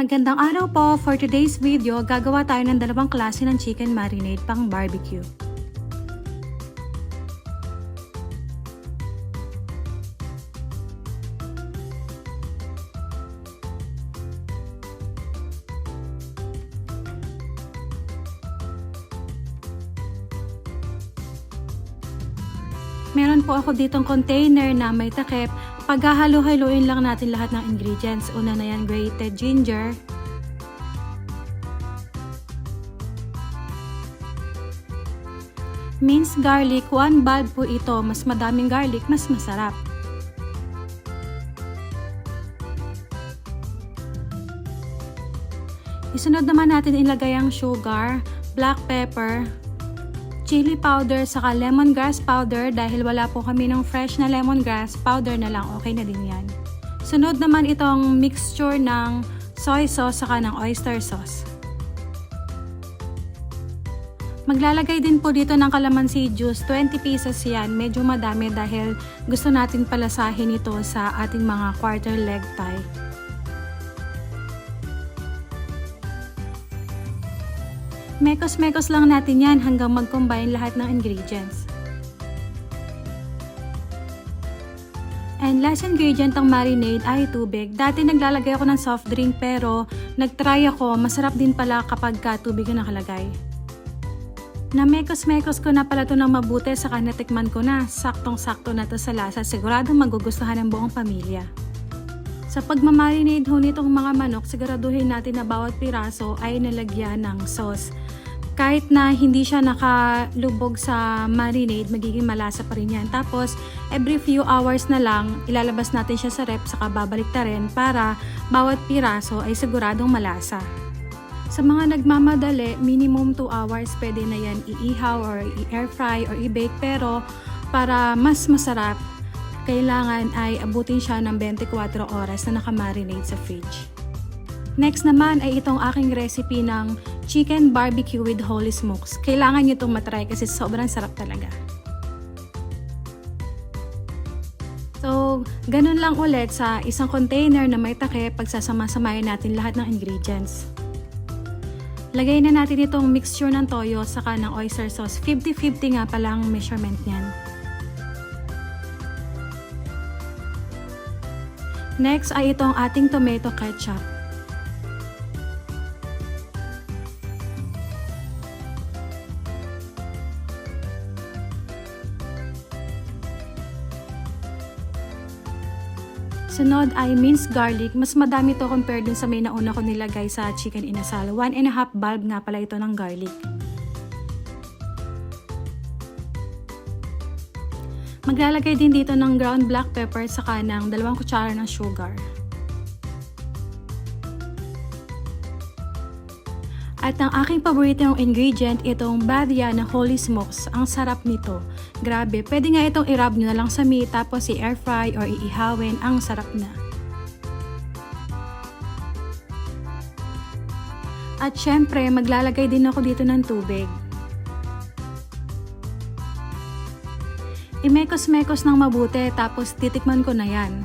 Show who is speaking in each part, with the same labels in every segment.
Speaker 1: Magandang araw po! For today's video, gagawa tayo ng dalawang klase ng chicken marinade pang barbecue. Meron po ako ditong container na may takip. Paghahalo-haluin lang natin lahat ng ingredients. Una na yan, grated ginger. Minced garlic, one bulb po ito. Mas madaming garlic, mas masarap. Isunod naman natin ilagay ang sugar, black pepper, chili powder, saka lemongrass powder dahil wala po kami ng fresh na lemongrass powder na lang, okay na din yan. Sunod naman itong mixture ng soy sauce saka ng oyster sauce. Maglalagay din po dito ng calamansi juice, 20 pieces yan, medyo madami dahil gusto natin palasahin ito sa ating mga quarter leg thigh. Mekos-mekos lang natin yan hanggang mag-combine lahat ng ingredients. And last ingredient ng marinade ay tubig. Dati naglalagay ako ng soft drink pero nagtry ako, masarap din pala kapag ka tubig ang nakalagay. Na mekos-mekos ko na pala ito ng mabuti saka natikman ko na. Saktong-sakto na to sa lasa. Siguradong magugustuhan ng buong pamilya. Sa pagmamarinade ho nitong mga manok, siguraduhin natin na bawat piraso ay nalagyan ng sauce. Kahit na hindi siya nakalubog sa marinade, magiging malasa pa rin yan. Tapos, every few hours na lang, ilalabas natin siya sa rep, saka babalik ta rin para bawat piraso ay siguradong malasa. Sa mga nagmamadali, minimum 2 hours pwede na yan iihaw or i-air fry or i-bake. Pero para mas masarap, kailangan ay abutin siya ng 24 oras na nakamarinate sa fridge. Next naman ay itong aking recipe ng chicken barbecue with holy smokes. Kailangan nyo itong matry kasi sobrang sarap talaga. So, ganun lang ulit sa isang container na may takip pagsasama-samayin natin lahat ng ingredients. Lagay na natin itong mixture ng toyo saka ng oyster sauce. 50-50 nga pala ang measurement niyan. Next ay itong ating tomato ketchup. Sunod ay minced garlic. Mas madami to compare dun sa may nauna ko nilagay sa chicken inasal. One and a half bulb nga pala ito ng garlic. Maglalagay din dito ng ground black pepper saka ng dalawang kutsara ng sugar. At ang aking paboritong ingredient, itong badya na holy smokes. Ang sarap nito. Grabe, pwede nga itong i-rub nyo na lang sa meat tapos i-air fry or iihawin. Ang sarap na. At syempre, maglalagay din ako dito ng tubig. Imekos-mekos ng mabuti tapos titikman ko na yan.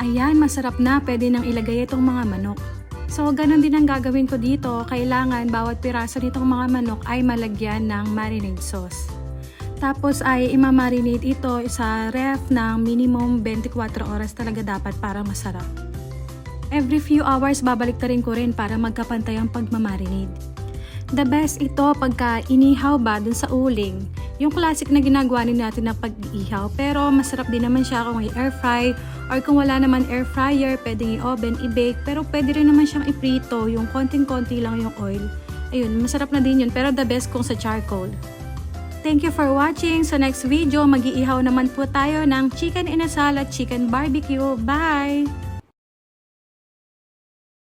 Speaker 1: Ayan, masarap na. Pwede nang ilagay itong mga manok. So, ganun din ang gagawin ko dito. Kailangan bawat piraso nitong mga manok ay malagyan ng marinade sauce. Tapos ay imamarinate ito sa ref ng minimum 24 oras talaga dapat para masarap. Every few hours babalik ta rin ko rin para magkapantay ang pagmamarinade. The best ito pagka inihaw ba dun sa uling. Yung classic na ginagawa din natin na pag-ihaw. Pero masarap din naman siya kung i-air fry or kung wala naman air fryer, pwedeng i-oven, i-bake. Pero pwede rin naman siyang iprito, yung konting-konti lang yung oil. Ayun, masarap na din yun. Pero the best kung sa charcoal. Thank you for watching. Sa next video, mag-iihaw naman po tayo ng chicken inasal at chicken barbecue. Bye!